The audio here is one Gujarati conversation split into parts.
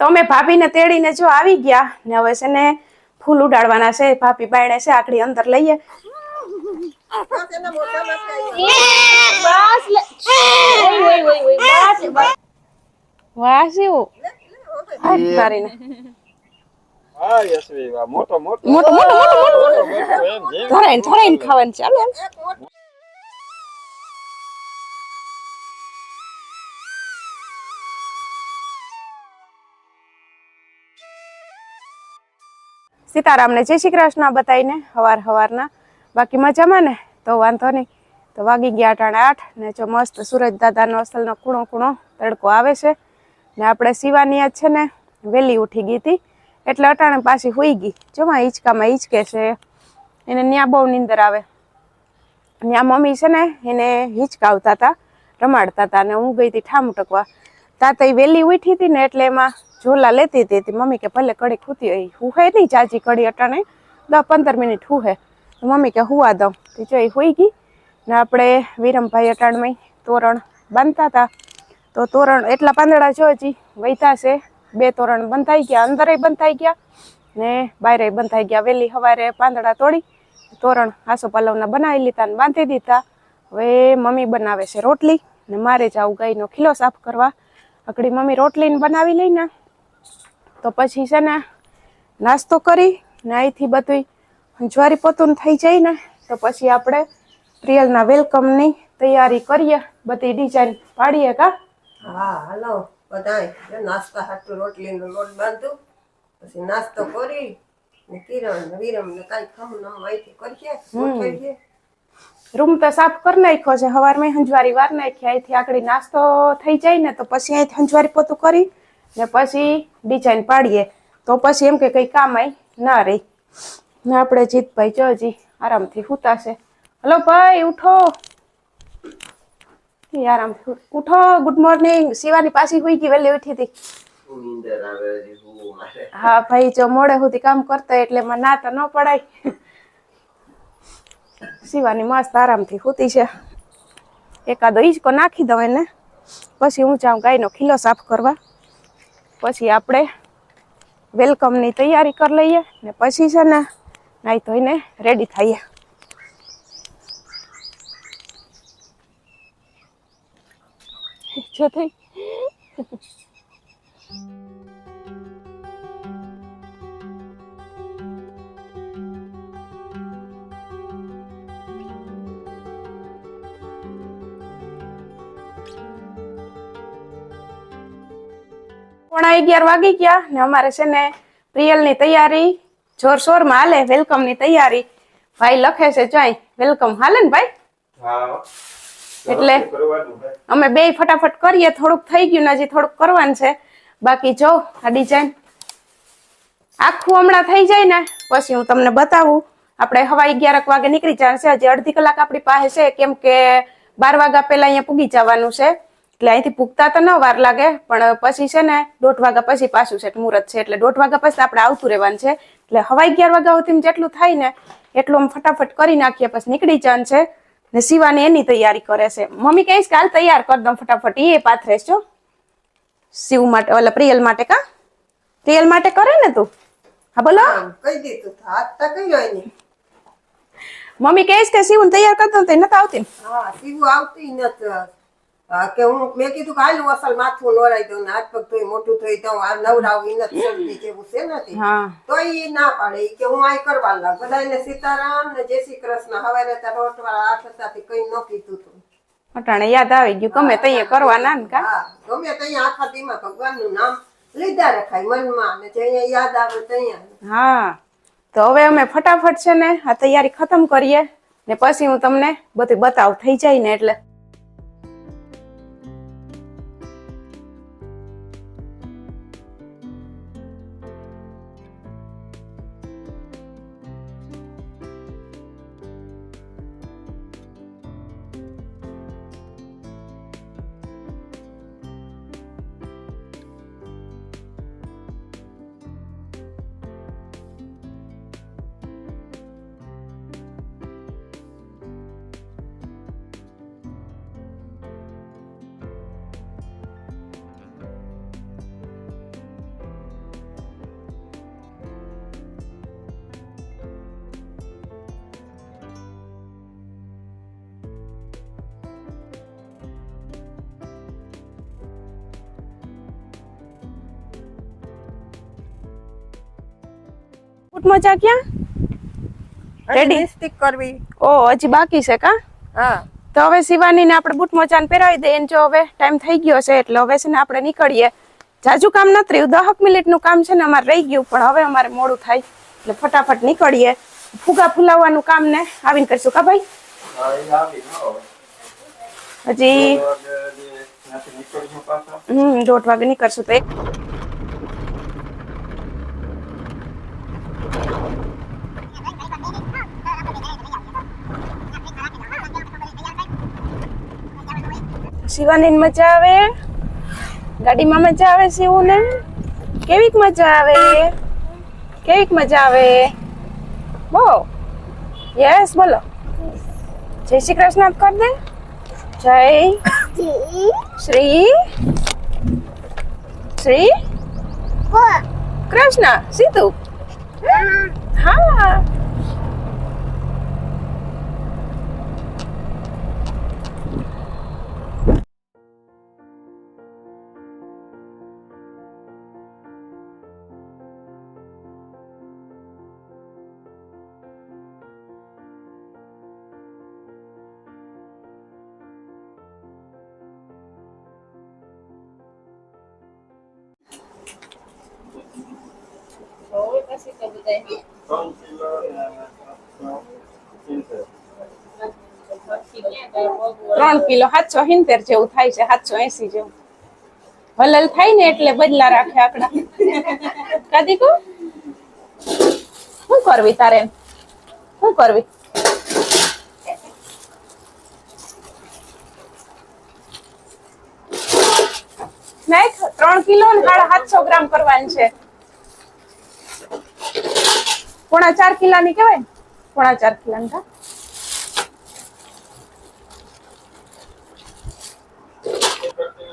તો અમે ભાભીને તેડીને જો આવી ગયા ને હવે છે ને ફૂલ ઉડાડવાના છે ભાભી બાયણે છે આકડી અંદર લઈએ વાહ શિવ તારીને મોટો મોટો મોટું મોટું મોટું મોટું મોટો ધરાઈને ધરાઈને ખાવાનું ચાલો સીતારામને જય શ્રી કૃષ્ણ બતાવીને હવાર હવારના. બાકી મજામાં ને? તો વાંધો નહીં. તો વાગી ગયા અટાણે આઠ ને જો મસ્ત સુરજ દાદાનો અસલનો કૂણો કૂણો તડકો આવે છે ને આપણે શિવાની છે ને વહેલી ઉઠી ગઈ હતી. એટલે અટાણે પાછી હોઈ ગઈ. જોમાં હિંચકામાં હિંચકે છે. એને ન્યા બહુ નીંદર આવે. ન્યા મમ્મી છે ને એને હિંચકાવતા હતા રમાડતા હતા અને હું ગઈ હતી ઠામ ટકવા. તાતા વહેલી ઉઠી હતી ને એટલે એમાં ઝોલા લેતી હતી. મમ્મી કે ભલે કડી ખૂતી હોય હું હે નહીં ચાચી કડી અટાણે. દસ પંદર મિનિટ હુહે. મમ્મી કે હુવા દઉં. તો જો એ હોઈ ગઈ. ને આપણે વિરમભાઈ અટાણમાં તોરણ બાંધતા હતા. તો તોરણ એટલા પાંદડા જો હજી વૈતા છે. બે તોરણ બંધાઈ ગયા અંદરે બંધાઈ ગયા. ને બારે બંધાઈ ગયા. વહેલી સવારે પાંદડા તોડી, તોરણ આસો પલવના બનાવી લીધા ને બાંધી દીધા. હવે મમ્મી બનાવે છે રોટલી ને મારે જાવું ગાયનો ખીલો સાફ કરવા. આકડી મમ્મી રોટલીને બનાવી લઈને તો પછી છે ને નાસ્તો કરી ને અહીંથી બધું જ્વારી પોતું થઈ જાય ને તો પછી આપણે પ્રિયલના વેલકમની તૈયારી કરીએ બધી ડિઝાઇન પાડીએ કા? હા હાલો બધાય. નાસ્તા હાટું રોટલીનો લોટ બાંધું પછી નાસ્તો કરી ને કિરણ વિરમ ને કાંઈ ખમ નમ અહીંથી કરીએ. રૂમ તો સાફ કરી નાખ્યો છે. સવારમાં હંજવારી વાર નાખી. અહીંથી આગળ નાસ્તો થઈ જાય ને તો પછી અહીંથી હંજવારી પોતું કરી ને પછી ડિઝાઇન પાડીએ. તો પછી એમ કે કંઈ કામ આય ના રહી. ને આપણે જીતભાઈ જો જી આરામથી સૂતાશે હલો ભાઈ ઉઠો. આરામથી ઉઠો. ગુડ મોર્નિંગ શિવાની પાછી હોઈ ગઈ વહેલી ઉઠી હતી. હા ભાઈ જો મોડે સુધી કામ કરતા એટલે મને ના તો ન પડાય. શિવાની મસ્ત આરામથી સૂતી છે. એકાદો ઈચકો નાખી દઉં એને. પછી હું જાઉં ગાયનો ખીલો સાફ કરવા. પછી આપણે વેલકમની તૈયારી કરી લઈએ ને પછી છે ને નાઈ ધોઈને રેડી થઈએ. જો થઈ. પોણા અગિયાર વાગી ગયા ને અમારે છે ને પ્રિયલની તૈયારી જોરશોરમાં હાલે વેલકમની તૈયારી. ભાઈ લખે છે જોઈ વેલકમ. હાલે ને ભાઈ? એટલે અમે બે ફટાફટ કરીએ થોડુંક થઈ ગયું ને હજી થોડુંક કરવાનું છે. બાકી જો આ ડિઝાઇન આખું હમણાં થઈ જાય ને પછી હું તમને બતાવું. આપણે હવા અગિયારક વાગે નીકળી જવાનું છે. હજી અડધી કલાક આપણી પાસે છે કેમ કે બાર વાગ્યા પહેલા અહીંયા પૂગી જવાનું છે. એટલે અહીંથી પૂગતા તો ન વાર લાગે પણ પછી છે ને દોઢ વાગ્યા પછી પાછું છે મુહૂર્ત છે. એટલે દોઢ વાગ્યા પછી આપણે આવતું રહેવાનું છે. એટલે હવા અગિયાર વાગ્યા સુધી જેટલું થાય ને એટલું આમ ફટાફટ કરી નાખીએ પછી નીકળી જાન છે. ને શિવાની એની તૈયારી કરે છે. મમ્મી કહીશ કે હાલ તૈયાર કરી દઉં ફટાફટ. એ પાથરે છો શિવ માટે ઓલા પ્રિયલ માટે કા? પ્રિયલ માટે કરે ને તું? હા બોલો. કહી દીધું તો. હાથ તો એની. મમ્મી કહીશ કે શિવ તૈયાર કરી દઉં તો નથી આવતી હા સીવું આવતી નથી. કે હું મેં કીધું કે હું અસલ માથું નોરાઈ દઉં ને હાથ પગ ધોઈ મોટું થઈ તો આ નવરાવું ઈ નથી શરદી જેવું છે નથી. તો ઈ ના પાડે કે હું આ કરવા લાગ. બધાને સીતારામ ને જય શ્રી કૃષ્ણ. હવારે તાર રોટવાળા આઠ હતાથી કઈ ન કીધું તું. અટાણે યાદ આવી ગયું ગમે તઈએ કરવાના ને કા? ગમે તઈએ આખા દીમાં ભગવાનનું નામ લીધા રખાય મનમાં ને જ્યાં યાદ આવે ત્યાં હા. તો હવે અમે ફટાફટ છે ને આ તૈયારી ખતમ કરીએ ને પછી હું તમને બધું બતાવ થઈ જાય ને એટલે. ફૂટ મજા ક્યાં? રેડી લિપસ્ટિક કરવી. ઓ હજી બાકી છે કા? હા. તો હવે શિવાની ને આપણે બૂટ મોચાને પહેરાવી દઈએ જો હવે ટાઈમ થઈ ગયો છે એટલે હવે છે ને આપણે નીકળીએ. જાજુ કામ નથી રહ્યું દહક મિનિટનું કામ છે ને અમારે રહી ગયું પણ હવે અમારે મોડું થાય એટલે ફટાફટ નીકળીએ. ફુગા ફુલાવવાનું કામ ને આવીને કરશું કા ભાઈ? હા, એ આવી ન હોય. હજી તો વાગે નીકળીશું હમ દોઢ વાગે નીકળશું તો એક. શિવાની મજા આવે? ગાડીમાં મજા આવે શિવું ને કેવીક મજા આવે? કેવીક મજા આવે? બો યસ બોલો. જય શ્રી કૃષ્ણ કર દે. જય શ્રી શ્રી કૃષ્ણ સીધું. હા. ત્રણ કિલો સાતસો સિત્તેર જેવું થાય છે, સાતસો એસી જેવું. હલલ થાય ને એટલે બદલા રાખે આકડા કાદી કુ? શું કરવી તારે? શું કરવી? નાખ, ત્રણ કિલો ને સાતસો ગ્રામ કરવાની છે. પોણા ચાર કિલાની કેવાય? પોણા ચાર કિલાની, હા?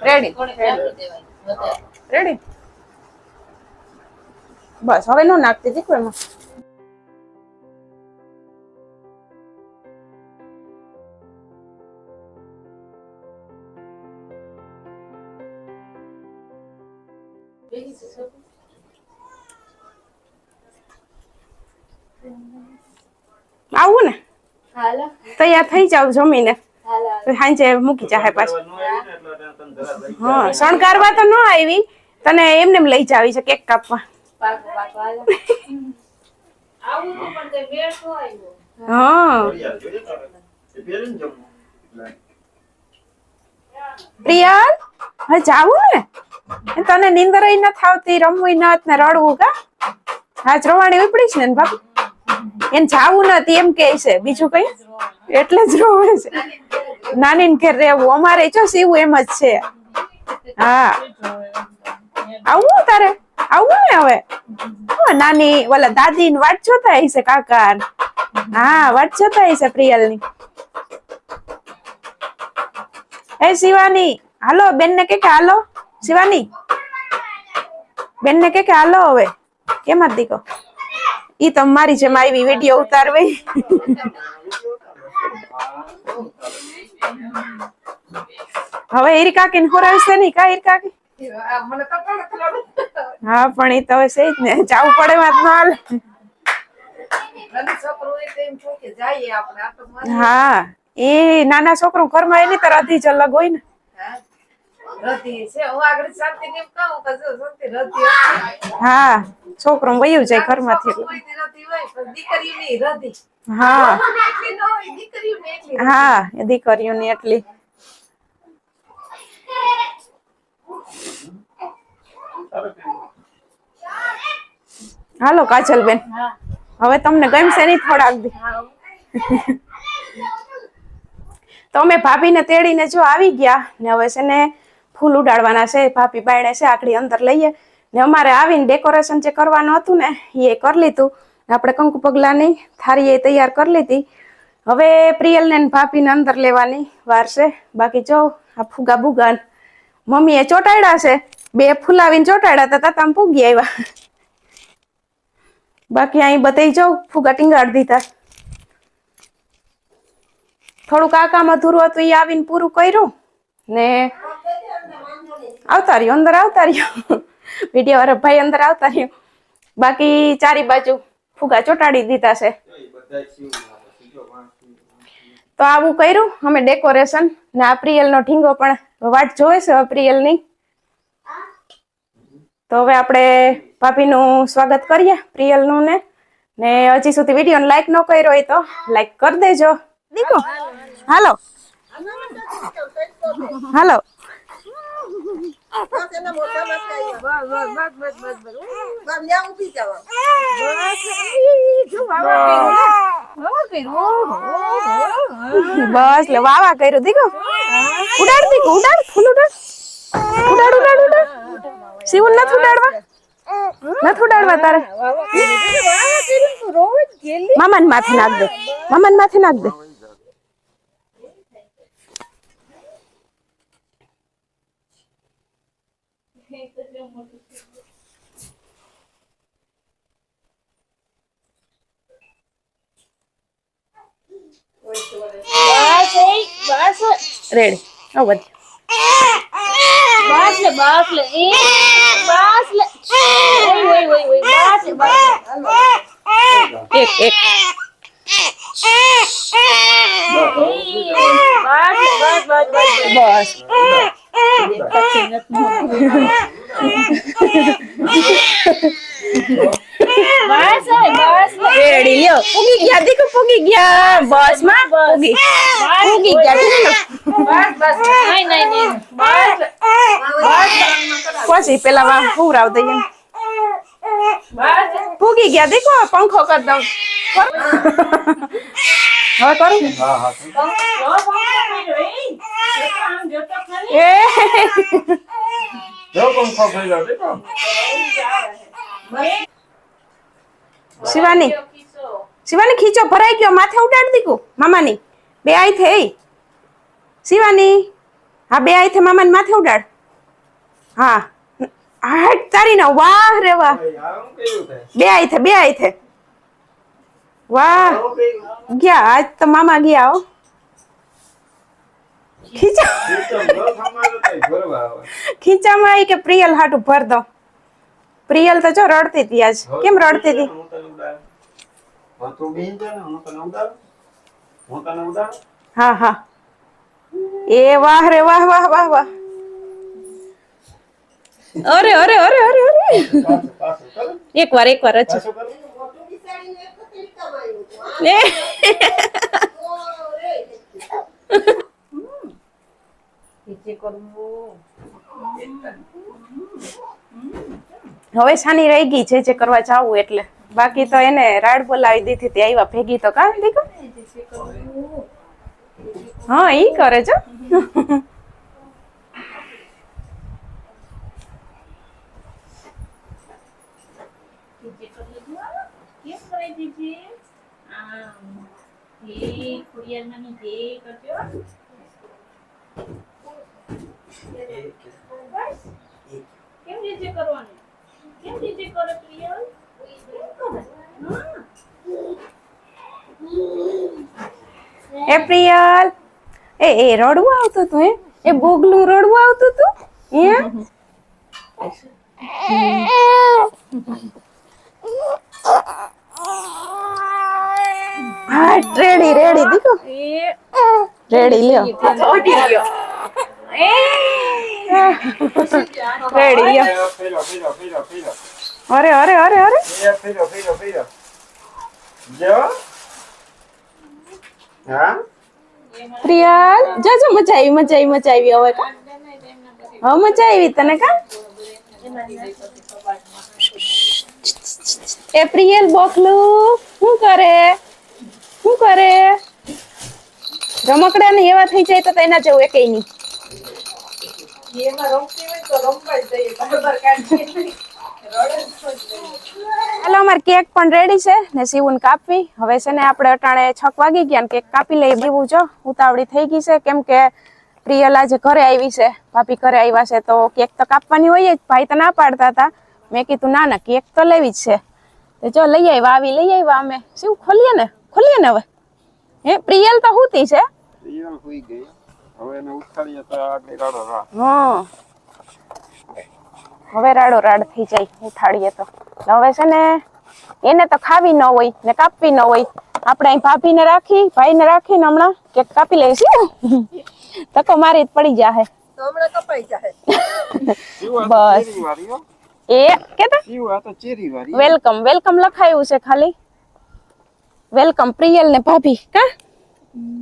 રેડી રેડી બસ હવે નો નાખતી દીકરો એમાં. આવું ને? તૈયાર થઈ જાવ જમીને. સાંજે મૂકી જાય પાછું ન આવી ને એટલે તને જરા લઈ હા, શણગારવા તો ન આવી. તને એમને એમ લઈ જાવી છે કેક કાપવા. હા. પ્રિયલ, હવે જાવું ને? તને નીંદર ન થાવતી રમવું ને રડવું કા? આજ રવાણી ઉપડીશ ને બાપ? એને જાવું નથી, એમ કે છે. બીજું કઈ? એટલે જ રોવે છે. નાની ઘેર રહેવું. અમારે જો સીવું એમ જ છે. હા. આવું તારે? આવું ને હવે? નાની, ઓલા દાદી ની વાટ જોતા હશે કાકા હા વાટ જોતા હશે પ્રિયલની એ શિવાની, હાલો બેન ને કે હાલો? શિવાની? બેન ને કે હાલો હવે? કેમ દીકો ઈ તમારી મારી જેમ આવી વીડિયો ઉતારવી. હવે ઈરી કાકી ને હોરાવશે નહીં કા ઈરી કાકી? મને તો પણ ખબર હા, પણ એ તો હવે જ ને. જાવું પડે વાત નો હાલે. કે હા એ નાના છોકરું ઘરમાં એની તો જ અલગ હોય ને. હું. હા છોકરો વયું જાય પણ દીકરીઓની રધી હા. એટલી ન એટલી હા હાલો કાજલ બેન. હવે તમને ગમશે નહીં થોડાક દી. તો અમે ભાભીને તેડીને જો આવી ગયા ને હવે છે ને ફૂલ ઉડાડવાના છે, ભાભી બાયડે છે આકડી અંદર લઈએ. ને અમારે આવીને ડેકોરેશન જે કરવાનું હતું ને, એ કરી લીધું. આપણે કંકુ પગલાની થારી એ તૈયાર કરી લીધી. હવે પ્રિયલને ભાભીને અંદર લેવાની વાર છે. બાકી જો, આ ફુગા બુગા મમ્મીએ ચોટાડ્યા છે. બે ફૂલાવીને ચોટાડ્યા હતા તમે પૂગી આવ્યા. બાકી અહીં બતાવી જાઉં ફુગા ટીંગાડી દીધા. થોડુંક આ કામ અધૂરું હતું, એ આવીને પૂરું કર્યું. ને આવતા રહ્યો અંદર આવતા રહ્યો. વીડિયો વાળા ભાઈ અંદર આવતા રહ્યો. બાકી ચારી બાજુ ફુગા ચોટાડી દીધા છે. તો આવું કર્યું અમે ડેકોરેશન ને આ પ્રિયલનો ઢીંગો પણ વાટ જોવે છે અપ્રિયલની તો હવે આપણે ભાભીનું સ્વાગત કરીએ પ્રિયલનું ને. ને હજી સુધી વીડિયો લાઈક ન કર્યો હોય તો લાઈક કરી દેજો. દીકો હાલો. હાલો. બસ એના મોઢામાં જ કાંઈ બસ ન્યા ઊભી જવા બસ લે. વાવા કર્યું દીકો ઉડાડ દીકો ઉડાડ ફૂલ ઉડાડ. ઉડાડ ઉડાડ ઉડાડ. શિવન નથી ઉડાડવા? નથી ઉડાડવા તારે? મામાને માથે નાખ દે. મામાને માથે નાખ દે બસ એ બસ રેડી આવ બધી બસ લે બસ લે એ બસ લે ઓય ઓય ઓય ઓય બસ લે બસ લે. એક એક બસ બસ બસ બસ બસ બસ બસ રેડી લ્યો પૂગી ગયા દીકો પૂગી ગયા બસમાં પૂગી પૂગી ગયા દીકો બસ બસ નહીં નહીં નહીં બસ પછી પેલા વા હુરાવ દઈએ બસ પૂગી ગયા દીકો પંખો કરી દઉં કરું? હવે કરું હા હા એ જો પંખો ફેર્યો દેખો શિવાની શિવાની ખીચો ભરાઈ ગયો, માથે ઉડાડ દીકુ મામાની. બે આઈ થે શિવાની, હા, બે આઈ થે મામાને માથે ઉડાડ. હા, હાટ તારી ના, વાહ રે વાહ. આ હું કર્યું તે બે આઈ થે બે આઈ થે વાહ. આવું કર્યું ગયા, આજ તો મામા ગયા હો ખીચા સિસ્ટમ ન સમાજો તો ભરવા આવે ખીચામાં આવી કે પ્રિયલ હાટું ભર દો. પ્રિયલ તો જો રડતી હતી આજ. કેમ રડતી હતી? હું. હા, એ વાહ રે વાહ વાહ વાહ વાહ. અરે અરે અરે અરે અરે. પાછું, એક વાર જ એ. હવે શાની રહી ગઈ છે જે કરવા જાવું એટલે. બાકી તો એને રાડ બોલાવી દીધી તે આવ્યા ભેગી તો કા દીકરો? હા ઈ કરે છે. જે કરજો. બસ કેમ નીચે કરવાનું કેમ નીચે કરે પ્રિયલ કેમ કરે હા એ પ્રિયલ એ એ રડવું આવતું તું એ એ બોગલું રડવું આવતું તું હે હા રેડી રેડી દીકો રેડી લ્યો રેડી. અરે અરે અરે અરે ફેરો, ફેરો, ફેરો. જો. હા? પ્રિયલ જો જો મચાવી મચાવી મચાવી હવે કા હવે મચાવી તને કા એ પ્રિયલ બોકલું શું કરે શું કરે રમકડા ને એવા થઈ જાય તો તેના જેવું એકેય નહીં હાલો અમારે કેક પણ રેડી છે ને સીવું કાપવી. હવે છે ને આપણે અટાણે છક વાગી ગયા ને કેક કાપી લઈ દેવું જો ઉતાવળી થઈ ગઈ છે. કેમ કે પ્રિયલ આજે ઘરે આવી છે. ભાભી ઘરે આવ્યા છે તો કેક તો કાપવાની હોય જ. ભાઈ તો ના પાડતા હતા. મેં કીધું ના ના કેક તો લેવી જ છે. તો જો લઈ આવ્યા આવી લઈ આવ્યા અમે. શું ખોલીએ ને? ખોલીએ ને હવે? હે પ્રિયલ તો હુતી છે. પ્રિયલ હોઈ ગઈ હવે એને ઉઠાડીએ તો આગળ રાડો રા હા. હવે રાડો રાડ થઈ જાય ઉઠાડીએ તો. હવે છે ને એને તો ખાવી ન હોય ને કાપવી ન હોય. આપણે અહીં ભાભીને રાખી ભાઈને રાખીને હમણાં કેક કાપી લઈશું તકો મારી જ પડી જાહે. હમણાં કપાઈ જાય બસ. એ કેતા વેલકમ વેલકમ લખાયું છે ખાલી. વેલકમ પ્રિયલ ને ભાભી કા?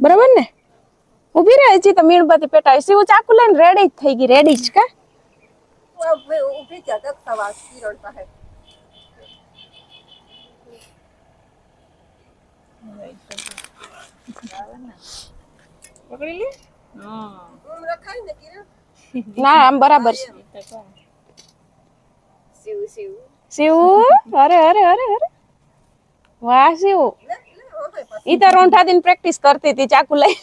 બરાબર ને? ઊભી રહે છે તો મીણબત્તી પેટાવી સીવું ચાકુ લઈને રેડી જ થઈ ગઈ રેડી જ કે? ઊભી ઊભી જા કિરણ પાસે. પકડી લે? હા રખાય ને કિરણ? ના આમ બરાબર છે. સીવ સીવ સીવું અરે અરે અરે અરે. વાહ શિવ. ઈ તો રોંઠા દિન પ્રેક્ટિસ કરતી હતી ચાકુ લઈ.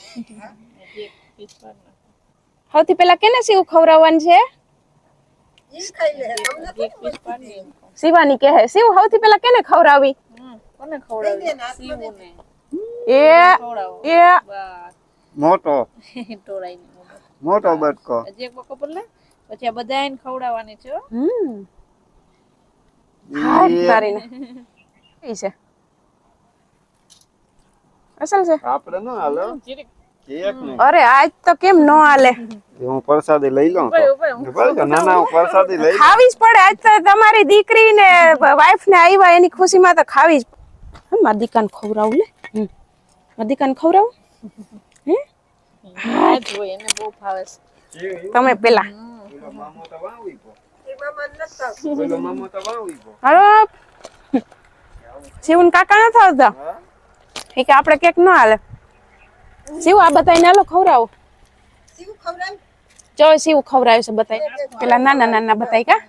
સૌથી પેલા કેને સીવું ખવડાવવાનું છે. શિવાની કહે. શિવ સૌથી પેલા કેને ખવડાવી? કોને ખવડાવી? એ ખવડાવો? એ મોટો. ટોળાઈ મોટો. બટકો. હજી એક બકો પર લે. પછી આ બધાને ખવડાવવાની છે હમ. હાથ મારીને. ઈ છે. અસલ છે. આપણે ન હાલો જીરીક અરે આજ તો કેમ ન હાલે? હું પ્રસાદી લઈ લઉં? ના ના હું પ્રસાદી લઈ ખાવી જ પડે. આજ તો તમારી દીકરી ને વાઈફ ને આવ્યા એની ખુશીમાં તો ખાવી જ હમ, મારી દીકાને ખવડાવું લે. હમ. મારી દીકાને ખવડાવું? તમે પેલા. હલો. શિવન કાકા નથી આવતા? એ કે આપણે કેક ન હાલે. શિવ આ બતાવીને હાલો ખવડાવો. શિવ ખવડાવ જો શિવ ખવડાવે છે બતાવી પેલા નાના નાના બતાવી કા.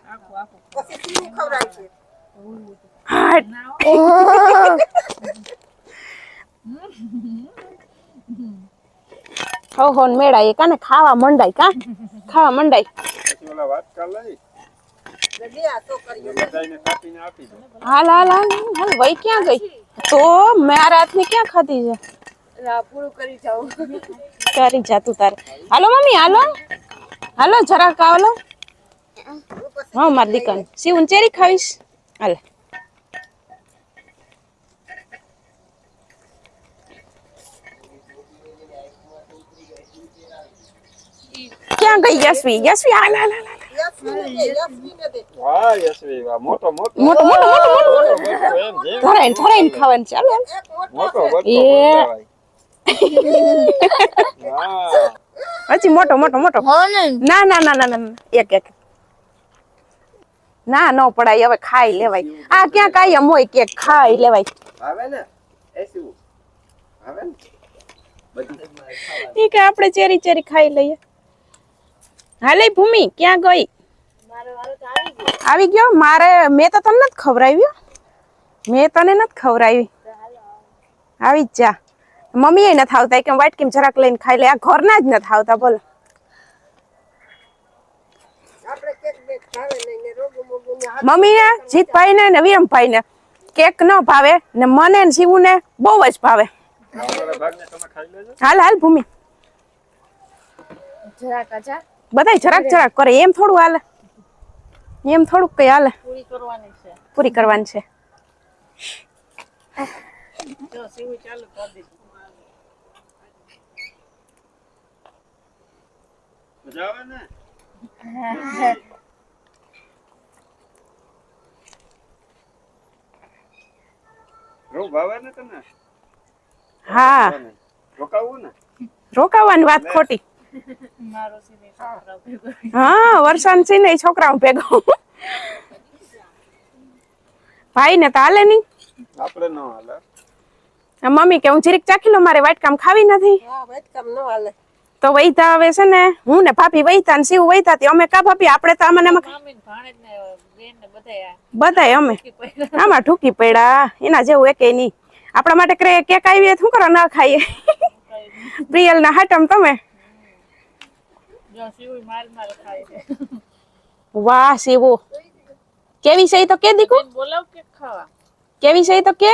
હો હો ને મેળાય કાને ખાવા મંડાય કા? ખાવા મંડાય. ને હાલ હાલ હાલ હાલ ક્યાં ગઈ? તો મારા હાથની ક્યાં ખાધી છે? પૂરું કરી જાઉં. તારી જાતું તારે. હાલો મમ્મી હાલો. હાલો જરાક હાલો હા મારી દીકરી શિવન ચેરી ખાવીશ? હાલ. ક્યાં ગઈ યશવી? યશવી હાલ હાલ હાલ હાલ. યશવીને દે યશવીને દે. વાહ યશવી વાહ મોટો મોટો. મોટો મોટો મોટો મોટો. મોટો એમ જેમ. ધરાઈને ધરાઈને ખાવાનું છે. હાલો હાલ. એક મોટો મોટો બટકો એ. હજી મોટો મોટો મોટો. ના. ના ના ના ના એક એક. ના ન પડાય હવે ખાઈ લેવાય. આ ક્યાં કાયમ હોય કે ખાઈ લેવાય. આવે ને? એસી આવે ને? ઈ કે આપણે ચેરી ચેરી ખાઈ લઈએ. હાલે ભૂમિ ક્યાં ગઈ? આવી ગયો. મારે મેં તો તને નથી ખવડાવ્યું. મેં તને નથી ખવડાવી. આવી જ જા. મમ્મી એ નથી આવતા કે વાટકીમ જરાક લઈને ખાઈ લે. આ ઘરના જ નથી આવતા બોલો. આપણે કેક બેક ને રોગું મમ્મી ને જીતભાઈ ને ને વિરમભાઈ ને કેક ન ભાવે ને મને ને શિવું ને બહુ જ ભાવે. હાલ હાલ ભૂમિ. બધા બધાય જરાક જરાક કરે. એમ થોડું હાલે. એમ થોડુંક કઈ હાલે. પૂરી કરવાની છે. પૂરી કરવાની છે. જો ચાલુ કરી મજા આવે ને રોગ ભાવે ને તને હા રોકાવું ને રોકાવાની વાત ખોટી હા વરસાદ છે ને છોકરાઓ ભેગો. ભાઈ ને તો હાલે નહીં. આપણે ન હાલે. મમ્મી કે હું જીરીક ચાખી લો મારે વાટકામ ખાવી નથી. હા વેટકામ ન હાલે. તો વૈતા આવે છે ને? હું ને ભાભી વૈતા ને શિવ વૈતા અમે કા ભાભી? આપણે તો આમાં બધાય અમે. આમાં ઠૂકી પડ્યા. એના જેવું એકે નહીં. આપણા માટે કેક આવી શું કરો? ના ખાઈએ. પ્રિયલ ના હાટમ તમે? વાહ શિવો. કેવી છે તો કે દીકુ? બોલાવ કે ખાવા. કેવી છે તો કે?